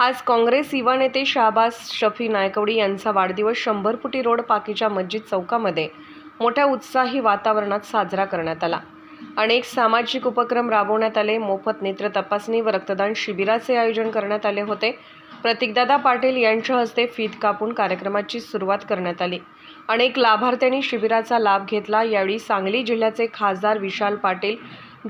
आज काँग्रेस युवा नेते शाहबाज शफी नायकवडी यांचा वाढदिवस शंभरपुटी रोड पाकीच्या मस्जिद चौकामध्ये. मोठ्या उत्साही वातावरणात साजरा करण्यात आला. अनेक सामाजिक उपक्रम राबवण्यात आले. मोफत नेत्र तपासणी व रक्तदान शिबिराचे आयोजन करण्यात आले होते. प्रतीकदादा पाटील यांच्या हस्ते फीत कापून कार्यक्रमाची सुरुवात करण्यात आली. अनेक लाभार्थ्यांनी शिबिराचा लाभ घेतला. यावेळी सांगली जिल्ह्याचे खासदार विशाल पाटील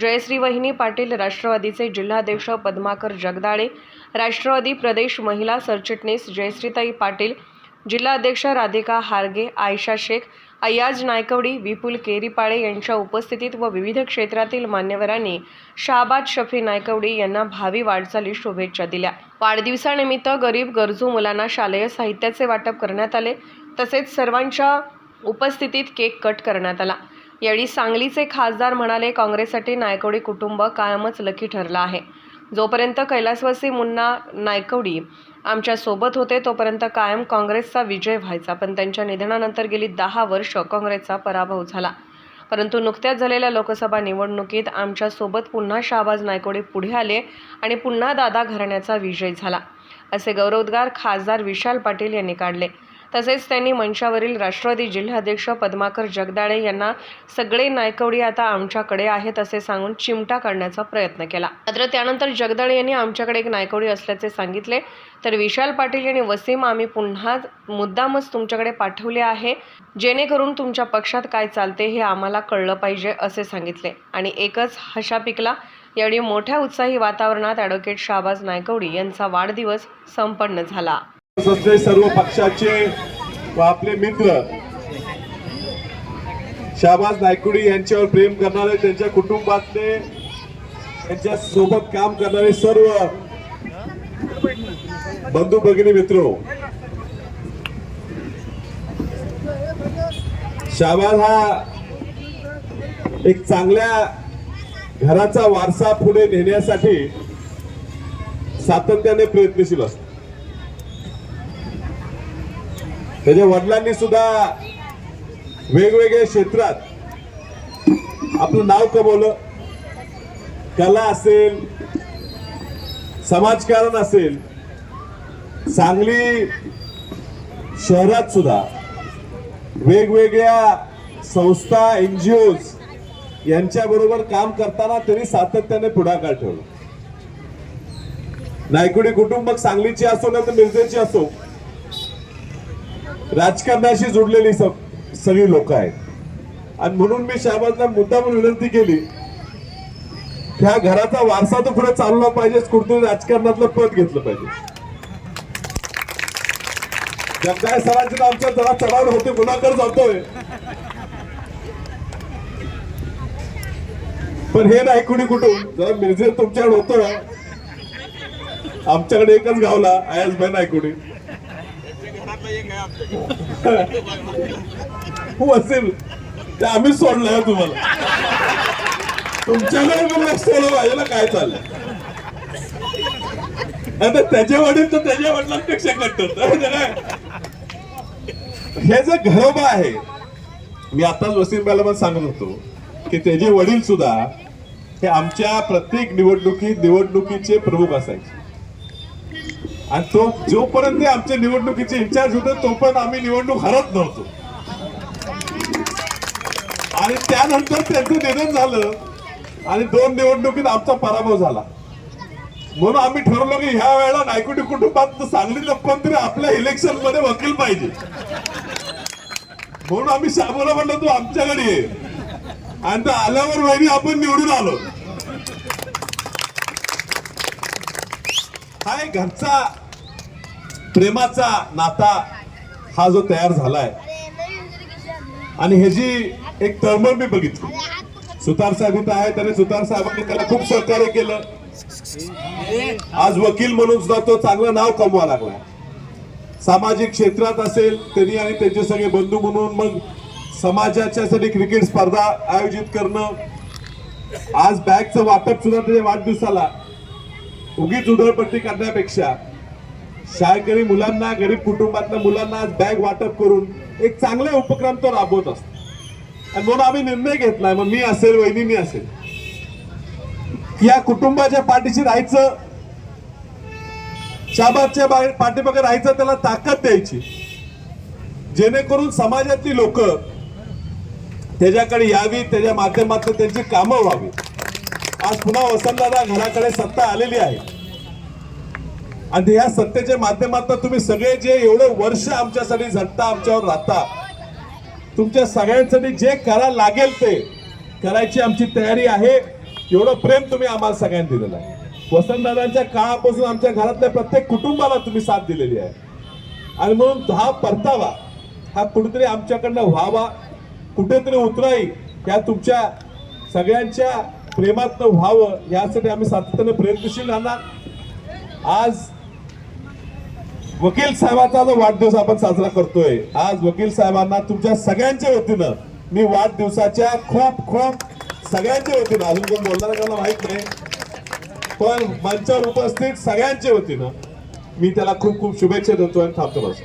जयश्री वहिनी पाटील राष्ट्रवादीचे जिल्हाध्यक्ष पद्माकर जगदाळे राष्ट्रवादी प्रदेश महिला सरचिटणीस जयश्रीताई पाटील जिल्हाध्यक्ष राधिका हारगे आयशा शेख अय्याज नायकवडी विपुल केरीपाळे यांच्या उपस्थितीत व विविध क्षेत्रातील मान्यवरांनी शाहबाद शफी नायकवडी यांना भावी वाटचाली शुभेच्छा दिल्या. वाढदिवसानिमित्त गरीब गरजू मुलांना शालेय साहित्याचे वाटप करण्यात आले. तसेच सर्वांच्या उपस्थितीत केक कट करण्यात आला. यावेळी सांगलीचे खासदार म्हणाले काँग्रेससाठी नायकवडी कुटुंब कायमच लकी ठरलं आहे. जोपर्यंत कैलासवासी मुन्ना नायकवडी आमच्यासोबत होते तोपर्यंत कायम काँग्रेसचा विजय व्हायचा. पण त्यांच्या निधनानंतर गेली दहा वर्ष काँग्रेसचा पराभव झाला. परंतु नुकत्याच झालेल्या लोकसभा निवडणुकीत आमच्यासोबत पुन्हा शाहबाज नायकोडे पुढे आले आणि पुन्हा दादा घराण्याचा विजय झाला असे गौरवोद्गार खासदार विशाल पाटील यांनी काढले. तसेच त्यांनी मंचावरील राष्ट्रवादी जिल्हाध्यक्ष पद्माकर जगदाळे यांना सगळे नायकवडी आता आमच्याकडे आहेत असे सांगून चिमटा काढण्याचा प्रयत्न केला. मात्र त्यानंतर जगदाळे यांनी आमच्याकडे एक नायकवडी असल्याचे सांगितले. तर विशाल पाटील यांनी वसीम आम्ही पुन्हा मुद्दामच तुमच्याकडे पाठवले आहे. जेणेकरून तुमच्या पक्षात काय चालते हे आम्हाला कळलं पाहिजे असे सांगितले. आणि एकच हशा पिकला. यावेळी मोठ्या उत्साही वातावरणात ॲडव्होकेट शाहबाज नायकवडी यांचा वाढदिवस संपन्न झाला. सर्व पक्षाचे व आपले मित्र शाहबाज नायकुडी यांच्यावर प्रेम करणारे त्यांच्या कुटुंबातले त्यांच्यासोबत काम करणारे सर्व बंधू भगिनी मित्र शाहबाज हा एक चांगल्या घराचा वारसा पुढे नेण्यासाठी सातत्याने प्रयत्नशील असतो. त्याच्या वडिलांनी सुद्धा वेगवेगळ्या क्षेत्रात आपलं नाव कमवलं. कला असेल समाजकारण असेल सांगली शहरात सुद्धा वेगवेगळ्या संस्था एनजीओज यांच्या बरोबर काम करताना त्यांनी सातत्याने पुढाकार ठेवला. नायकुडी कुटुंब सांगलीची असो ना तर मिरजेची असो राजकारणाशी जुडलेली सगळी लोक आहेत. आणि म्हणून मी शहबाजला मुद्दा म्हणून विनंती केली ह्या घराचा वारसा तर पुढे चालला पाहिजे कुठतरी राजकारणातलं पद घेतलं पाहिजे. जगदाय सरांचे आमच्या जरा चढावर होते गुन्हाकर जातोय. पण हे नाही कुणी कुठून जरा मिरजे तुमच्याकडे होतं आमच्याकडे एकच गावला आयास भाई नायकुडी कुणी. हो, असेल. ते आम्ही सोडलं हो तुम्हाला. तुमच्याकडे पण लक्ष ठेवलं पाहिजे ना काय चाललंय. आता त्याचे वडील तर त्याच्या वडिलांपेक्षा कटत हो हे जे घरोबा आहे मी आताच वसीम पण सांगत होतो की त्याचे वडील सुद्धा हे आमच्या प्रत्येक निवडणुकीत निवडणुकीचे प्रमुख असायचे. आणि तो जोपर्यंत आमच्या निवडणुकीचे इन्चार्ज होते तोपर्यंत आम्ही निवडणूक हरत नव्हतो. आणि त्यानंतर त्यांचं निधन झालं आणि दोन निवडणुकीत आमचा पराभव झाला. म्हणून आम्ही ठरवलं की ह्या वेळेला नायकुटी कुटुंबात सांगलीतलं तरी आपल्या इलेक्शनमध्ये वकील पाहिजे. म्हणून आम्ही शाबोला म्हणलं तू आमच्याकडे ये. आणि आल्यावर वहिनी आपण निवडून आलो. हा एक घरचा प्रेमाचा नाता हा जो तयार झालाय. आणि ह्याची एक तळमळ मी बघितली. सुतार साहेब इथं आहे त्याने सुतार साहेबांनी त्याला खूप सहकार्य केलं. आज वकील म्हणून सुद्धा तो चांगलं नाव कमवा लागला. सामाजिक क्षेत्रात असेल त्यांनी आणि त्यांचे सगळे बंधू म्हणून मग समाजाच्यासाठी क्रिकेट स्पर्धा आयोजित करणं. आज बॅगचं वाटप सुद्धा त्याच्या वाढदिवसाला उगीच उधळपट्टी करण्यापेक्षा शाळकरी मुलांना गरीब कुटुंबातल्या मुलांना आज बॅग वाटप करून एक चांगले उपक्रम तो राबवत असतो आणि म्हणून आम्ही निर्णय घेतलाय मग मी असेल वहिनी असेल. या कुटुंबाच्या पाठीशी राहायचं शाबादच्या बाहेर पाठीमागे राहायचं त्याला ताकद द्यायची. जेणेकरून समाजातली लोक त्याच्याकडे यावी त्याच्या माध्यमातून त्यांची कामं व्हावी. आज पुन्हा वसंतदादा घराकडे सत्ता आलेली आहे. आणि ह्या सत्तेच्या माध्यमातून तुम्ही सगळे जे एवढे वर्ष आमच्यासाठी झटता आमच्यावर राहता तुमच्या सगळ्यांसाठी जे करा लागेल ते करायची आमची तयारी आहे. एवढं प्रेम तुम्ही आम्हाला सगळ्यांनी दिलेलं आहे. वसंतदादांच्या काळापासून आमच्या घरातल्या प्रत्येक कुटुंबाला तुम्ही साथ दिलेली आहे. आणि म्हणून हा परतावा हा कुठेतरी आमच्याकडनं व्हावा कुठेतरी उतराई ह्या तुमच्या सगळ्यांच्या प्रेमातनं व्हावं यासाठी आम्ही सातत्याने प्रयत्नशील राहणार. आज वकील साहेबाचा जो वाढदिवस आपण साजरा करतोय आज वकील साहेबांना तुमच्या सगळ्यांच्या वतीनं मी वाढदिवसाच्या खूप खूप सगळ्यांच्या वतीनं अजून कोण बोलणार का मला माहीत नाही पण मंचावर उपस्थित सगळ्यांच्या वतीनं मी त्याला खूप खूप शुभेच्छा देतो आणि थांबतो बस.